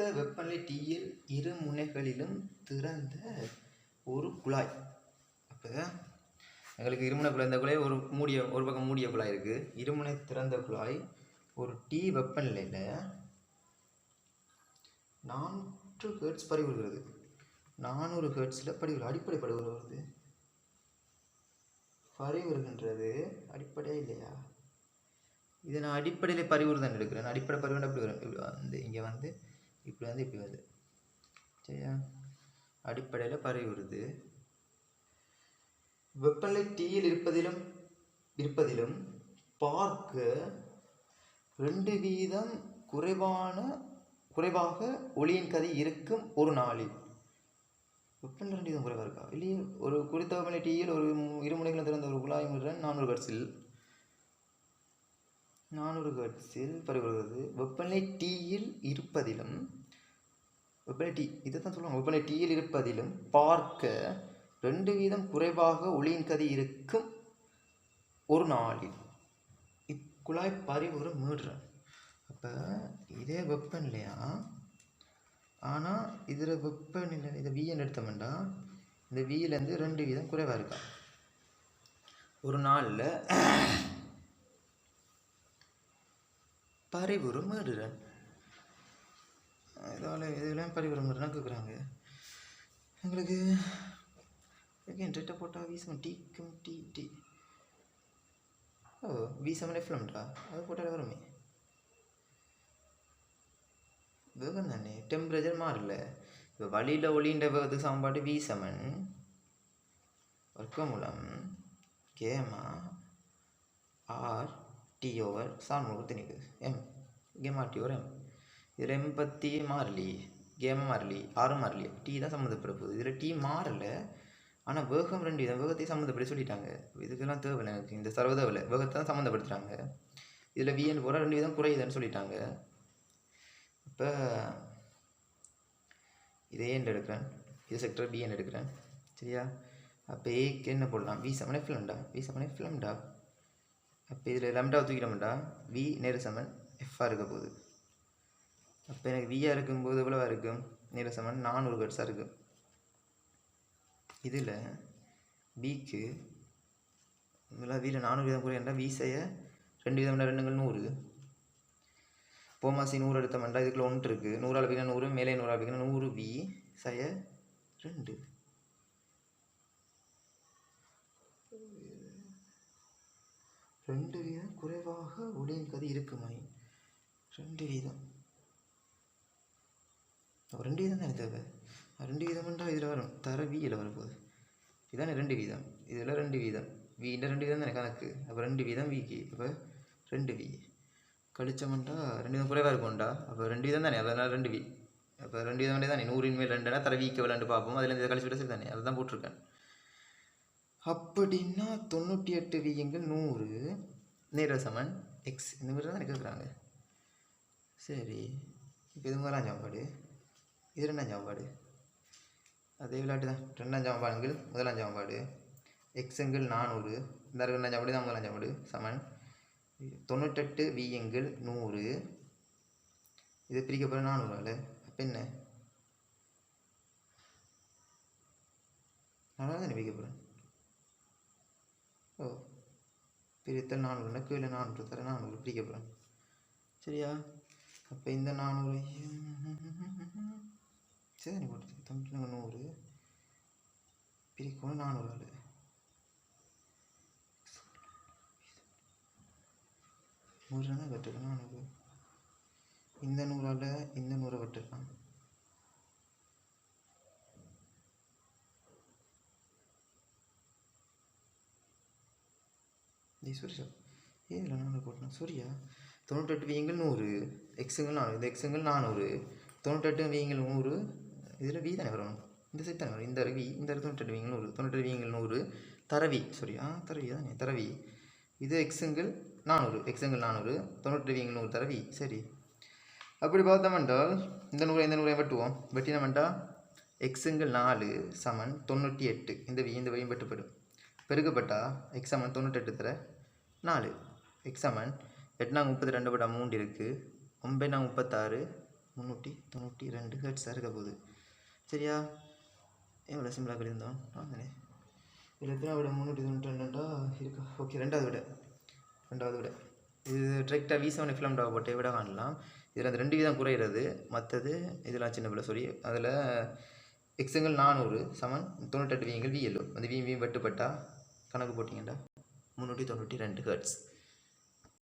குறித்த வெப்பநிலை டீயில் இரு முனைகளிலும் திறந்த ஒரு குழாய். அப்போ எங்களுக்கு இருமுனை குழாய் இந்த குழாய் ஒரு மூடிய ஒரு பக்கம் மூடிய குழாய் இருக்குது இருமுனை திறந்த குழாய் ஒரு டீ வெப்பநிலையில் நானூற்று ஹெர்ட்ஸ் பரிவுறுகிறது நானூறு ஹெர்ட்ஸில் படிவு அடிப்படை படிவு வருது பரிவுறுகின்றது அடிப்படையே இல்லையா? இது நான் அடிப்படையில் பரிவுறுதான் எடுக்கிறேன். அடிப்படை பரிவுறு அப்படி வரும்? வந்து இங்கே வந்து இப்படி வந்து இப்படி வருது. சரியா? அடிப்படையில் வருது. வெப்பநிலை டீயில் இருப்பதிலும் இருப்பதிலும் பார்க்க ரெண்டு வீதம் குறைவான குறைவாக ஒளியின் கதை இருக்கும் ஒரு நாளில். வெப்பநிலை ரெண்டு வீதம் குறைவாக இருக்கா? இல்லையே ஒரு குறித்த வெப்பநிலை டீயில் ஒரு மு- இரு திறந்த ஒரு குழாய் முடன் நானூறு கட்சில் நானூறு கட்சில் பரவுகிறது. வெப்பநிலை டீயில் இருப்பதிலும் வெப்பநிலை டீ இதை தான் சொல்லுவாங்க. வெப்பநிலை டீயில் இருப்பதிலும் பார்க்க ரெண்டு வீதம் குறைவாக ஒளியின் கதி இருக்கும் ஒரு நாளில். இக்குழாய் பரிவுறு மீடுறேன் அப்போ இதே வெப்பநிலையா? ஆனால் இதில் வெப்பநிலை இதை வீன்னு எடுத்தோம்னா இந்த வீலேருந்து ரெண்டு வீதம் குறைவாக இருக்கா? ஒரு நாளில் பரிவுறு மீடுறேன் இதால் இதெல்லாம் பரிவுறு மீடுறேன் கேட்குறாங்க எங்களுக்கு again ரெட்டை போட்டால் வீசம் டீக்கும் டீ டீ. ஓ வீசம் எஃப்லம்டா அது போட்டால் வருமே. வேகம் தானே. டெம்பரேச்சர் மாறல. இப்போ வழியில் ஒளின்ற வேகத்து சாம்பாடு வி செவன் வர்க்கமூலம் கேமா ஆர் டி ஓவர் சான் கொடுத்து நிற்குது எம் கேம் ஆர் டி ஓவர் எம் இதில் எம் பற்றி மாறலி. கேம் மாறலி. ஆறு மாறலி. டி தான் சம்மந்தப்பட போகுது. இதில் டி மாறலை. ஆனால் வேகம் ரெண்டு விதம் வேகத்தை சம்மந்தப்படி சொல்லிட்டாங்க. இதுக்கெல்லாம் தேவையில்லை எனக்கு. இந்த சர்வ தேவையில்லை. வேகத்தை தான் சம்மந்தப்படுத்துகிறாங்க இதில் விஎன் போகிற ரெண்டு விதம் குறையுதுன்னு சொல்லிட்டாங்க. இப்போ இதே ஏன் எடுக்கிறேன்? இது செக்டர் பிஎன் எடுக்கிறேன். சரியா? அப்போ ஏக்கு என்ன போடலாம்? வி செவனே ஃபிலம்டா வி செவனே ஃபிலம்டா அப்போ இதில் லம்டாவை தூக்கிட்டோம்டா வி நேர சமன் எஃப்ஆ இருக்க போகுது. அப்போ எனக்கு விஆ இருக்கும்போது எவ்வளோவா இருக்கும்? நேர சமன் நானூறு கட்ஸாக இருக்கும். இதில் பிக்கு இதெல்லாம் வீட்டில் நானூறு விதம் கூட வி வீசைய ரெண்டு விதம்னா ரெண்டுங்கள் நூறு. போமாசி நூறு எடுத்தோம்டா இதுக்குள்ள ஒன்று இருக்குது நூறு அளவிக்கிற நூறு மேலே நூறு அளவிக்கிற நூறு வி சைய ரெண்டு. ரெண்டு வீதம் குறைவாக ஒளியின் கதி இருக்குமாய்? ரெண்டு வீதம். ரெண்டு வீதம் தானே தேவை? ரெண்டு வீதம்ன்றா இதில் வரும். தர வியில் வரப்போகுது இதானே ரெண்டு வீதம். இதில் ரெண்டு வீதம். வீண்ட ரெண்டு வீதம் தானே கணக்கு. அப்போ ரெண்டு வீதம் விக்கு அப்போ ரெண்டு வி கழிச்சோம்டா ரெண்டு வீதம் குறைவாக இருக்கும்டா அப்போ ரெண்டு வீதம் தானே. அதனால் ரெண்டு வி அப்போ ரெண்டு வீதம் தானே. நூறின் மேல் ரெண்டுனா தர வீக்க விளாண்டு பார்ப்போம். அதில் இதை கழிச்சு விட சரி தானே. அதை தான் போட்டிருக்கேன். அப்படின்னா தொண்ணூற்றி எட்டு வியங்கள் நூறு. நேர சமன். எக்ஸ் இந்த மாதிரி தான் கேட்குறாங்க. சரி. இப்போ இது முதலாம் சாப்பாடு இது ரெண்டாம் சாப்பாடு அதே விளையாட்டு தான். ரெண்டாம் சாப்பாடுங்கள் முதலாம் சாப்பாடு எக்ஸுங்கள் நானூறு. இந்த ரெண்டாம் சாப்பாடு தான் முதலாம் சாப்பாடு சமன். தொண்ணூற்றெட்டு வியங்கள் நூறு. இது பிரிக்கப்படுற நானூறால் அப்போ என்ன? நானூறு தானே பிரிக்கப்படுறேன் ஓ பிரித்தல் எனக்கு இல்ல நானூறு தர நானூறு பிரிக்கப்படும். சரியா? அப்போ இந்த நானூறையும் சரி போட்டு தொண்ணூற்றி நூறு. பிரிக்கணும் நானூறு ஆள். நூறுனா தான் நானூறு. இந்த நூறால் இந்த நூறை வெட்டுறேன் டேய் சூரியா ஏன் நானூறு போட்டேன்? சூரியா தொண்ணூற்றெட்டு வீங்கள் நூறு. எக்ஸுங்கள் நானூறு. இந்த எக்ஸுங்கள் நானூறு. தொண்ணூற்றெட்டு வீங்கள் நூறு. இதில் வி தானே வரும்? இந்த சைட் தானே வரும்? இந்த வி இந்த தொண்ணூற்றெட்டு வீங்கள் நூறு. தொண்ணூற்றெட்டு வீங்கள் நூறு. தரவி சாரி ஆ தரவி தானே. தரவி இது எக்ஸுங்கள் நானூறு. எக்ஸுங்கள் நானூறு. தொண்ணூற்றெட்டு வீங்கள் நூறு தரவி சரி. அப்படி பார்த்தோமென்றால் இந்த நூறை இந்த நூறை வெட்டுவோம். வெட்டினோம்டா எக்ஸுங்கள் நாலு சமன் தொண்ணூற்றி எட்டு. இந்த வி இந்த வழியும் வெட்டுப்படும். பெருக்கப்பட்டா எக்ஸ் சமன் தொண்ணூற்றெட்டு தர நாலு. எக்ஸ் சமன் எட்டுனா முப்பத்தி ரெண்டு பட்டா மூன்று இருக்குது ஒம்பதுனா முப்பத்தாறு முந்நூற்றி தொண்ணூற்றி ரெண்டு. ஹெட்ஸாக இருக்க போகுது. சரியா? எவ்வளோ சிம்பிளாக கழிந்தோம் வாங்கண்ணே இதில் எத்தனை விட? முந்நூற்றி தொண்ணூற்றி ரெண்டுண்டா இருக்கா? ஓகே ரெண்டாவது விட. ரெண்டாவது விட. இது டிரெக்டாக வி செவன் ஃபிலம் டாவை போட்டு விட காணலாம். இதில் அந்த ரெண்டு வீதம் குறையிறது. மற்றது இதெல்லாம் சின்ன பிள்ளை சொல்லி அதில் எக்ஸுங்கள் நானூறு சமன் தொண்ணூற்றெட்டு வீங்கள் விஎல்ஓ அந்த வியும் வியும் வெட்டுப்பட்டா கணக்கு போட்டிங்கண்டா? முந்நூற்றி தொண்ணூற்றி ரெண்டு ஹெர்ட்ஸ்